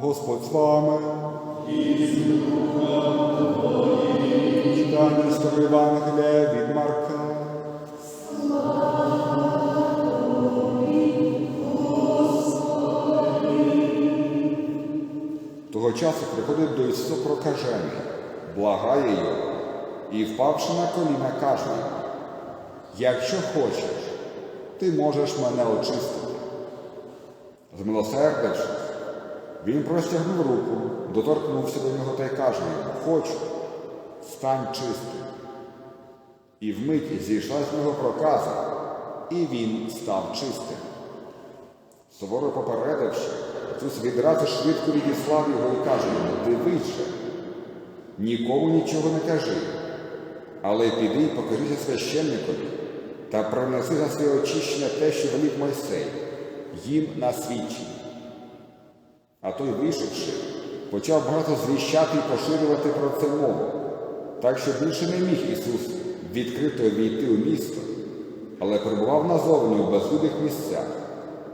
Господь з вами. Читання з Євангелія від Марка. Того часу приходить до Ісуса прокажений, благає його і, впавши на коліна, каже якщо хочеш, ти можеш мене очистити. Змилосердившись, він простягнув руку, доторкнувся до нього та й каже йому, хочу, стань чистим. І вмить зійшла з нього проказа, і він став чистим. Суворо попередивши, Ісус відразу швидко відіслав його і каже йому, дивись же, нікому нічого не кажи, але піди і покажися священникові та принеси за своє очищення те, що велить Мойсей, їм на свідчення. А той, вийшовши, почав багато звіщати і поширювати про це мову, так що більше не міг Ісус відкрито війти у місто, але перебував назовні у безлюдних місцях,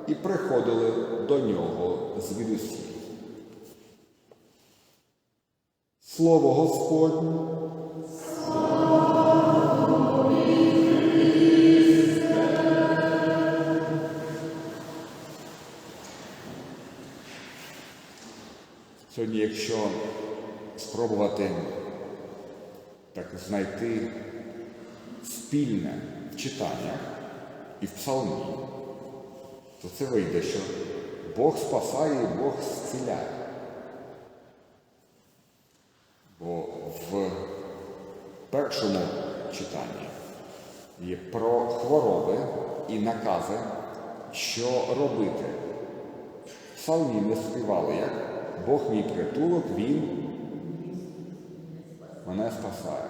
і приходили до нього звідусіль. Слово Господнє. Сьогодні, якщо спробувати так знайти спільне в читаннях і в псалмі, то це вийде, що Бог спасає і Бог зціляє. Бо в першому читанні є про хвороби і накази, що робити. Псалмі ми співали, як Бог мій притулок, Він мене спасає.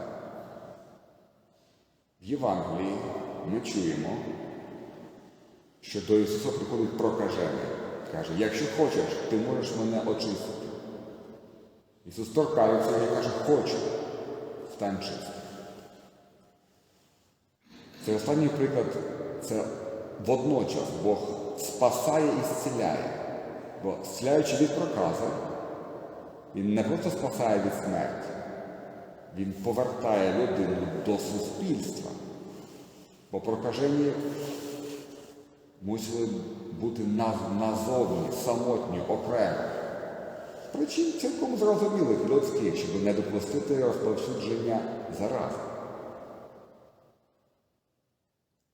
В Євангелії ми чуємо, що до Ісуса приходить прокажений. Каже, якщо хочеш, ти можеш мене очистити. Ісус торкається і каже, хочу, стань чистим. Це останній приклад, це водночас Бог спасає і зціляє. Бо зціляючи від прокази, Він не просто спасає від смерті, Він повертає людину до суспільства. Бо прокажені мусили бути назовні, самотні, окремо. Причин цілком зрозумілих людських, щоб не допустити розповсюдження зарази.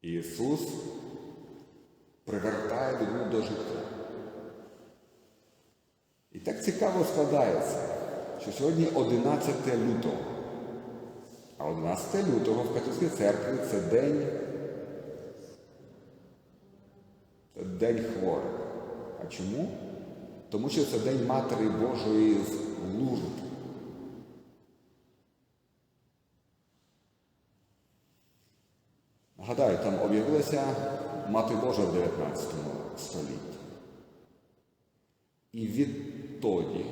Ісус привертає людину до життя. Так цікаво складається, що сьогодні 11 лютого. А 11 лютого в католицькій церкві це день, це день хворих. А чому? Тому що це День Матері Божої з Лурд. Нагадаю, там об'явилася Мати Божа в 19 столітті. І відтоді,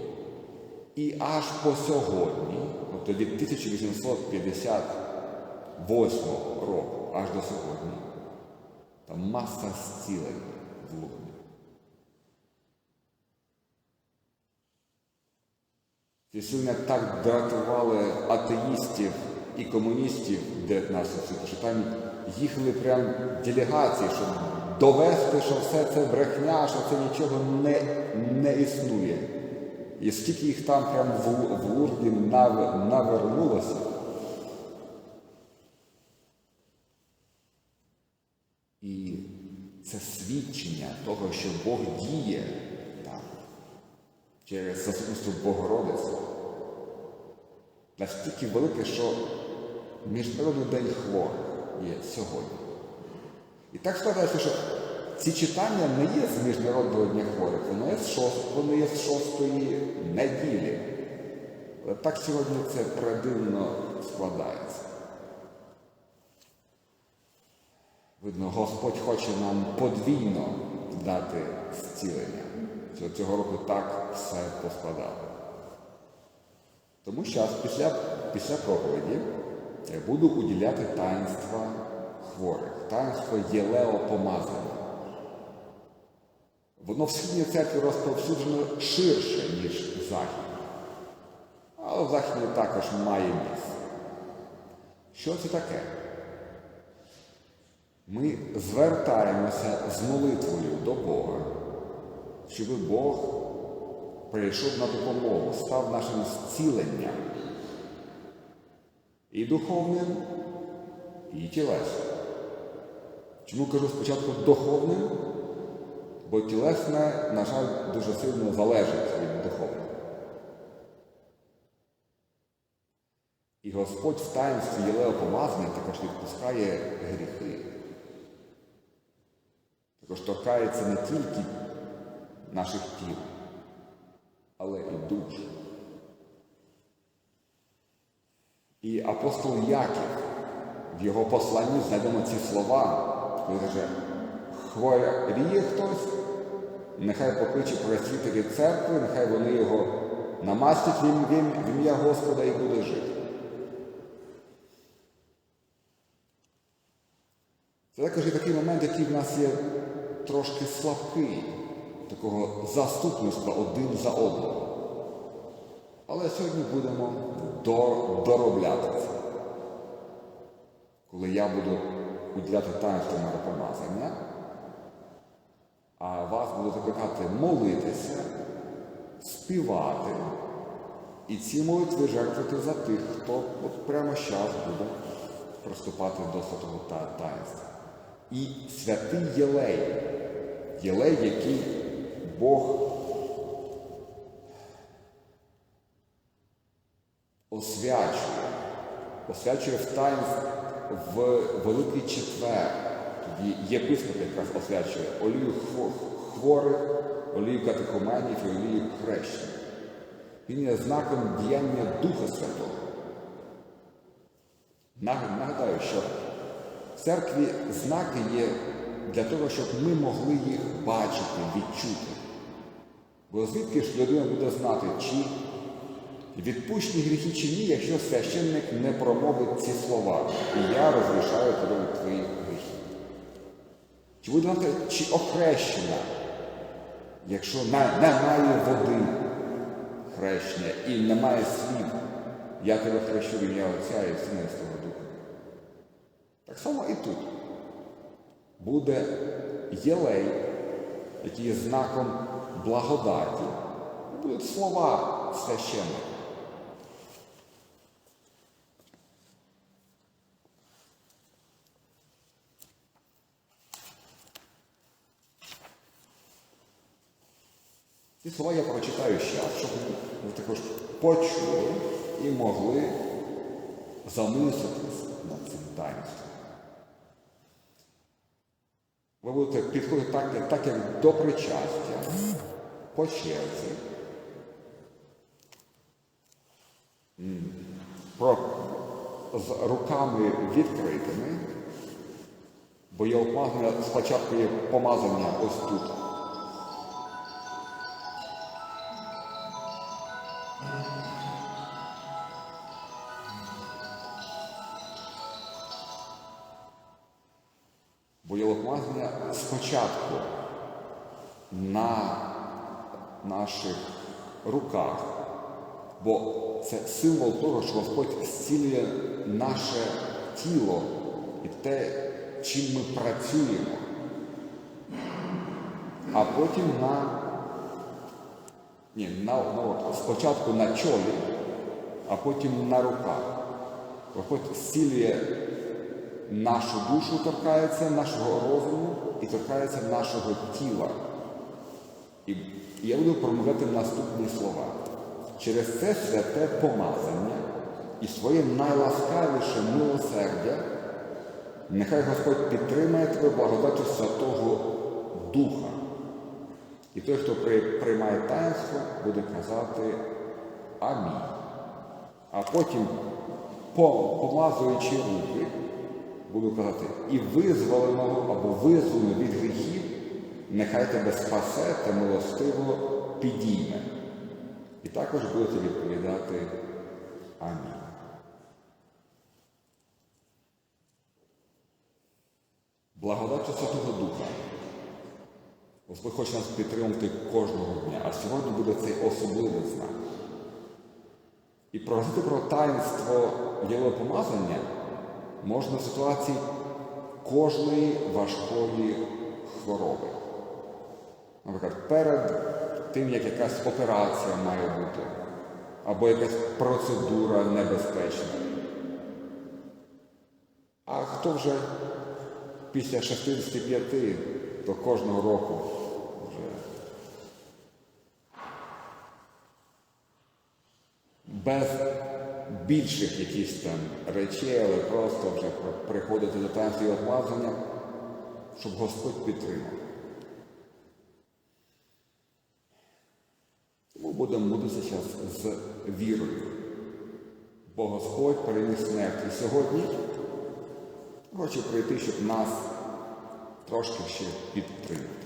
і аж по сьогодні, тобто від 1858 року аж до сьогодні, там маса зцілень в Лурді. Ці сильно так дратували атеїстів і комуністів 19 століття, що там їхали прям делегації, щоб довести, що все це брехня, що це нічого не, не існує. І скільки їх там прям в, в Лурді нав, навернулося. І це свідчення того, що Бог діє там через заступництво Богородиці. Настільки велике, що Міжнародний день хворих є сьогодні. І так складається, що ці читання не є з Міжнародного дня хворих, вони є з, шост... вони є з шостої неділі. Так сьогодні це предивно складається. Видно, Господь хоче нам подвійно дати зцілення. Цього року так все поскладало. Тому що після, після проповіді я буду уділяти таїнства хворих, таїнство єлео помазання. Воно в східній церкві розповсюджено ширше, ніж в західній. Але в західній також має місце. Що це таке? Ми звертаємося з молитвою до Бога, щоб Бог прийшов на допомогу, став нашим зціленням і духовним, і тілесним. Чому кажу спочатку духовним? Бо тілесне, на жаль, дуже сильно залежить від духовного. І Господь в таїнстві Єлеопомазання також відпускає гріхи. Також торкається не тільки наших тіл, але і душ. І апостол Яків в його посланні знайдемо ці слова, коли каже, хворіє хтось, нехай покличе просвітері церкви, нехай вони його намастять в ім- ім'я Господа і буде жити. Це також такий момент, який в нас є трошки слабкий, такого заступництва один за одного. Але сьогодні будемо до- доробляти це. Коли я буду уділяти таїнство миропомазання, а вас буду закликати молитися, співати і ці молитви жертвувати за тих, хто от прямо зараз буде приступати до святого та- таїнства. І святий Єлей, Єлей, який Бог освячує, освячує в таїнстві в Великий Четвер. Тоді єпископ якраз освячує олію хворих, олію катехоменів і олію хрещення. Він є знаком діяння Духа Святого. Нагадаю, що в церкві знаки є для того, щоб ми могли їх бачити, відчути. Бо звідки ж людина буде знати, чи відпущені гріхи чи ні, якщо священник не промовить ці слова, і я розрішаю тебе від твоїх гріхів. Чи буде знати, чи охрещена, якщо немає води хрещення і немає слів, я тебе хрещу в ім'я Отця і Сина і Святого Духа. Так само і тут. Буде єлей, який є знаком благодаті. Будуть слова священника. Ці слова я прочитаю ще, щоб ви також почули і могли замислитись над цим таїнством. Ви будете підходити так, так як до причастя, по черзі. Про, з руками відкритими, бо є спочатку є помазання ось тут. Бо єлопомазання спочатку на наших руках, бо це символ того, що Господь зцілює наше тіло і те, чим ми працюємо. А потім на, ні, на, на спочатку на чолі, а потім на руках. Господь зцілює нашу душу торкається, нашого розуму і торкається нашого тіла. І я буду промовляти наступні слова. Через це святе помазання і своє найласкавіше милосердя, нехай Господь підтримає тебе благодаттю Святого Духа. І той, хто приймає таїнство, буде казати Амінь. А потім, помазуючи руки, буду казати, і визволеного або визволеного від гріхів, нехай тебе спасе та милостиво підійме. І також будете відповідати Амінь. Благодаттю Святого Духа Господь хоче нас підтримувати кожного дня, а сьогодні буде цей особливий знак. І прожити про таїнство єлопомазання можна в ситуації кожної важкої хвороби. Наприклад, перед тим, як якась операція має бути, або якась процедура небезпечна. А хто вже після 65 то кожного року вже без більших якихось там речей, але просто вже приходити до таїнства і обмазання, щоб Господь підтримав. Тому будемо молитися зараз з вірою. Бо Господь переніс смерть. І сьогодні хоче прийти, щоб нас трошки ще підтримати.